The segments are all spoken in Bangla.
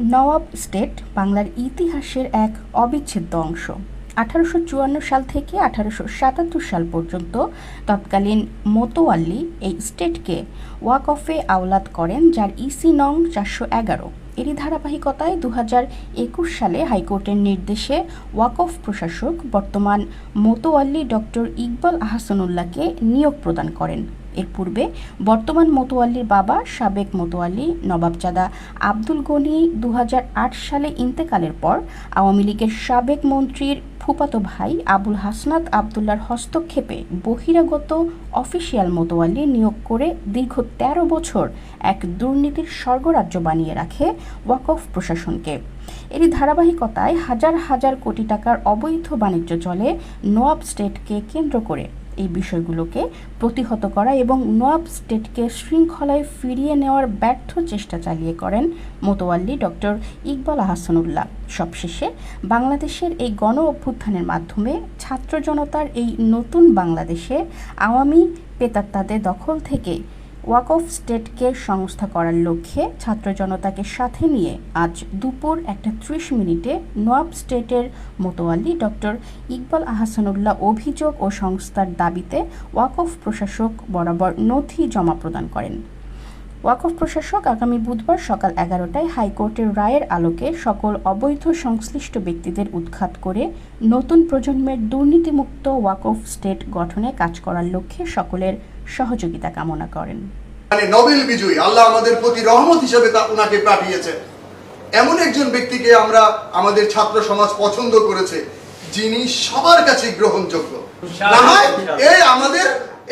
নওয়াব স্টেট বাংলার ইতিহাসের এক অবিচ্ছেদ্য অংশ। আঠারোশো চুয়ান্ন সাল থেকে আঠারোশো সাতাত্তর সাল পর্যন্ত তৎকালীন মোতোয়াল্লি এই স্টেটকে ওয়াক অফে আওলাদ করেন, যার ইসি নং চারশো এগারো। এরই ধারাবাহিকতায় দু একুশ সালে হাইকোর্টের নির্দেশে ওয়াকফ প্রশাসক বর্তমান মোতোয়াল্লি ডক্টর ইকবাল আহসানুল্লাহকে নিয়োগ প্রদান করেন। এর পূর্বে বর্তমান মোতোয়াল্লির বাবা সাবেক মোতোয়াল্লি নবাবজাদা আব্দুল গনি দু হাজার আট সালে ইন্তেকালের পর আওয়ামী লীগের সাবেক মন্ত্রীর ফুপাতো ভাই আবুল হাসনাত আবদুল্লার হস্তক্ষেপে বহিরাগত অফিসিয়াল মোতোয়াল্লি নিয়োগ করে দীর্ঘ ১৩ বছর এক দুর্নীতির স্বর্গরাজ্য বানিয়ে রাখে ওয়াকফ প্রশাসনকে। এরই ধারাবাহিকতায় হাজার হাজার কোটি টাকার অবৈধ বাণিজ্য চলে নোয়াব স্টেটকে কেন্দ্র করে এই বিষয়গুলোকে প্রতিহত করা এবং নোয়াব স্টেটকে শৃঙ্খলায় ফিরিয়ে নেওয়ার ব্যর্থ চেষ্টা চালিয়ে করেন মোতোয়াল্লি ডক্টর ইকবাল আহসানুল্লাহ সবশেষে বাংলাদেশের এই গণ অভ্যুত্থানের মাধ্যমে ছাত্র জনতার এই নতুন বাংলাদেশে আওয়ামী পেতাত্তাদের দখল থেকে ওয়াকফ স্টেটকে সংস্থা করার লক্ষ্যে ছাত্র জনতাকে সাথে নিয়ে আজ দুপুর একটা ত্রিশ মিনিটে নোয়াব স্টেটের মোতোয়াল্লি ডক্টর ইকবাল আহসানুল্লাহ অভিযোগ ও সংস্থার দাবিতে ওয়াকফ প্রশাসক বরাবর নথি জমা প্রদান করেন। ওয়াকফ প্রশাসক আগামী বুধবার সকাল এগারোটায় হাইকোর্টের রায়ের আলোকে সকল অবৈধ সংশ্লিষ্ট ব্যক্তিদের উৎখাত করে নতুন প্রজন্মের দুর্নীতিমুক্ত ওয়াকফ স্টেট গঠনে কাজ করার লক্ষ্যে সকলের সহযোগিতা কামনা করেন। মানে নোবেল বিজয়ী আল্লাহ আমাদের প্রতি রহমত হিসেবে তা ওনাকে পাঠিয়েছেন। এমন একজন ব্যক্তিকে আমরা আমাদের ছাত্র সমাজ পছন্দ করেছে যিনি সবার কাছে গ্রহণযোগ্য। না হয় এই আমাদের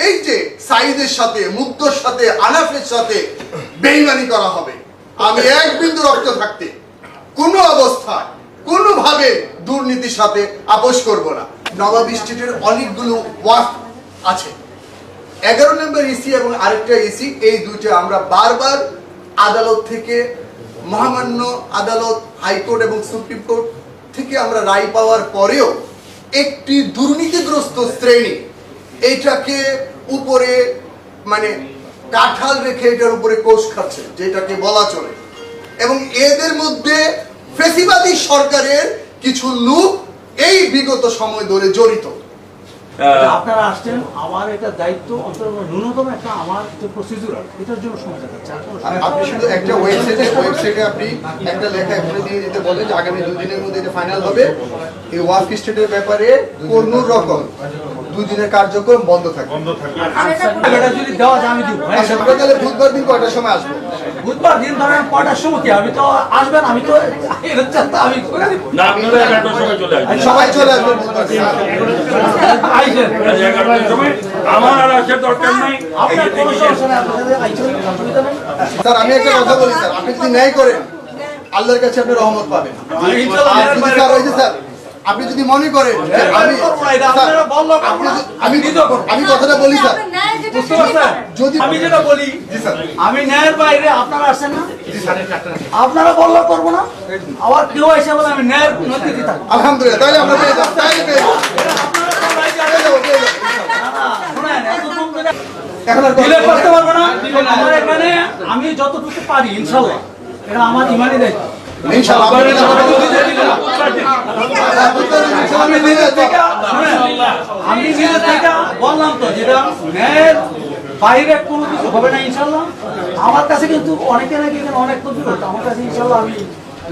এই যে সাইদের সাথে মুগ্ধর সাথে আনাফের সাথে বেইমানি করা হবে। আমি এক বিন্দু রক্ত থাকতে কোনো অবস্থায় কোনোভাবে দুর্নীতির সাথে আপোষ করব না। নবাব স্ট্রিটের অনেকগুলো ওয়ার্ক আছে। এগারো নম্বর ইসি এবং আরেকটা ইসি এই দুইটা আমরা বারবার আদালত থেকে, মহামান্য আদালত, হাইকোর্ট এবং সুপ্রিম কোর্ট থেকে আমরা রায় পাওয়ার পরেও একটি দুর্নীতিগ্রস্ত শ্রেণি এইটাকে উপরে মানে কাঁঠাল রেখে এটার উপরে কোষ খাচ্ছে, যেটাকে বলা চলে। এবং এদের মধ্যে ফেসিবাদী সরকারের কিছু লোক এই বিগত সময় ধরে জড়িত। আপনারা আসছেন আমার এটা দায়িত্ব অন্তত ন্যূনতম একটা আমার যে প্রসিডিউর এটার জন্য সময় দেখাচ্ছে আর কোনো সময়- আপনি শুধু একটা ওয়েবসাইটে ওয়েবসাইটে আপনি একটা লেখা এখানে দিয়ে দিতে বলেন যে আগামী দুই দিনের মধ্যে এটা ফাইনাল হবে। এই ওয়ার্ক স্টেটের ব্যাপারে কোন রকম দুই দিনের কার্যক্রম বন্ধ থাকবে। এটা যদি দেওয়া আমি দিব। আচ্ছা তাহলে বুধবার দিন কয়টার সময় আসব? বুধবার দিন ধরেন কটার সময় কি? আমি তো আসবেন আমি তো আমি করে না আপনারা এগারোটার সময় চলে আসবেন। সবাই চলে আসবেন এগারোটার সময়। আমার আর আসার দরকার নাই। নেই? স্যার আমি একটা কথা বলি স্যার। আপনি যদি ন্যায় করেন আল্লাহর কাছে আপনি রহমত পাবেন। ওই যে স্যার আপনি যদি মনে করেন যে আমি আমি আমি কথাটা বলি স্যার। যদি আমি যেটা বলি আমি ন্যায়ের বাইরে আপনারা আসছেন না? আপনারা বললে করব না? আবার কেউ এসে বলে আমি ন্যায়ের থাকব আলহামদুলিল্লাহ তাহলে আমরা পেয়ে যাব তাহলে পেয়ে যাব। আমি যতটুকু পারি ইনশাল্লাহ। এটা আমার ইমানই দায়িত্ব। আমি নিজের থেকে শোনেন, আমি নিজের থেকে বললাম তো যেটা ন্যায়ের বাইরে কোনো কিছু হবে না ইনশাল্লাহ আমার কাছে কিন্তু অনেকে নাকি এখানে অনেক তদবির হতো। আমার কাছে ইনশাল্লাহ আমি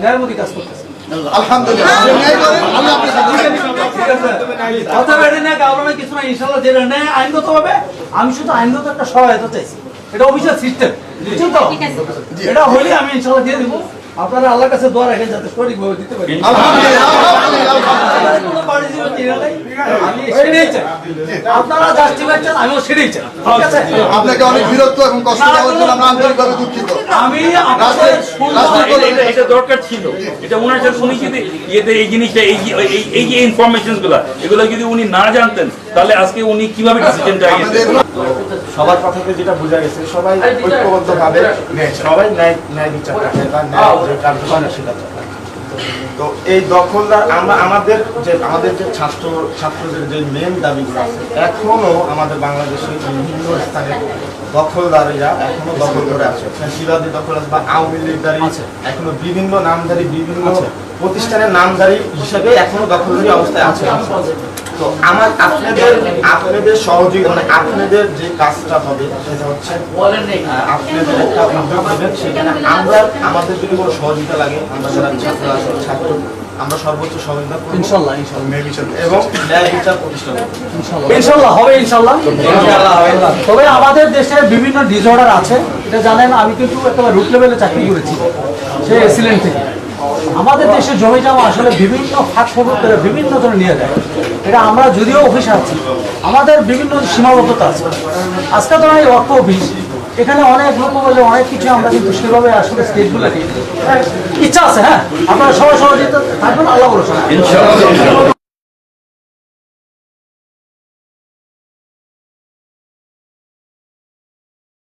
ন্যায়ের মধ্যে কাজ করতেছি। শুধু আইনগত একটা সহায়তা চাইছি। এটা অফিসের সিস্টেম বুঝছেন তো? এটা হইলে আমি ইনশাল্লাহ দিয়ে দিব। আপনারা আল্লাহর কাছে দোয়া রাখেন যাতে সঠিকভাবে দিতে পারি। আলহামদুলিল্লাহ আপনারা জাস্টিফাই চান আমিও সেটাই চাই। আপনাকে অনেক বিরক্ত এবং কষ্ট দেওয়ার জন্য আমরা আন্তরিকভাবে দুঃখিত। আমি এটা- এটা দরকার ছিল। এটা ওনার সাথে উনি যদি ইয়েতে এই জিনিসটা এই যে- এই- এই যে ইনফরমেশনগুলা এগুলো যদি উনি না জানতেন তাহলে আজকে উনি কীভাবে ডিসিশনটা সবার কথাতে যেটা বোঝা গেছে সবাই ঐক্যবদ্ধ ভাবে সবাই ন্যায় ন্যায় বিচার বা ন্যায় সেটা। তো এই দখলদার আমরা আমাদের যে আমাদের যে ছাত্র ছাত্রদের যে মেন দাবিগুলো আছে এখনও আমাদের বাংলাদেশে বিভিন্ন স্থানে দখলদারিরা এখনও দখল করে আছে। ফ্যাসিবাদী দখল আছে বা আওয়ামী লীগদারি এখনও বিভিন্ন নামধারী বিভিন্ন প্রতিষ্ঠানের নামধারী হিসাবে এখনও দখলদারি অবস্থায় আছে। তো আমার আপনাদের আপনাদের সহযোগী মানে আপনাদের যে কাজটা হবে সেটা হচ্ছে আপনাদের একটা উদ্যোগ নেবেন সেখানে আমরা আমাদের যদি কোনো সহযোগিতা লাগে আমরা যারা ছাত্র আছে ছাত্র আমরা সর্বোচ্চ সহযোগিতা করব। ইনশাল্লাহ ইনশাল্লাহ। এবং ন্যায় বিচার প্রতিষ্ঠা করব। ইনশাল্লাহ। হবে ইনশাল্লাহ। তবে আমাদের দেশে বিভিন্ন ডিসঅর্ডার আছে। এটা জানেন আমি কিন্তু একটা রুট লেভেলে চাকরি করেছি সে এসিলেন্ট থেকে। আমাদের দেশে জমি জমা আসলে বিভিন্ন ফাঁক ফোকর করে বিভিন্ন ধরনের নিয়ে যায়। এটা আমরা যদিও অফিসে আছি, আমাদের বিভিন্ন সীমাবদ্ধতা আছে। আজকে তো এই অর্থ অফিস, এখানে অনেক লোক বলে অনেক কিছু আমরা কিন্তু সেভাবে আসলে স্টেটগুলোকে ইচ্ছা আছে হ্যাঁ আপনারা সবাই সহযোগিতা থাকবেন, আল্লাহ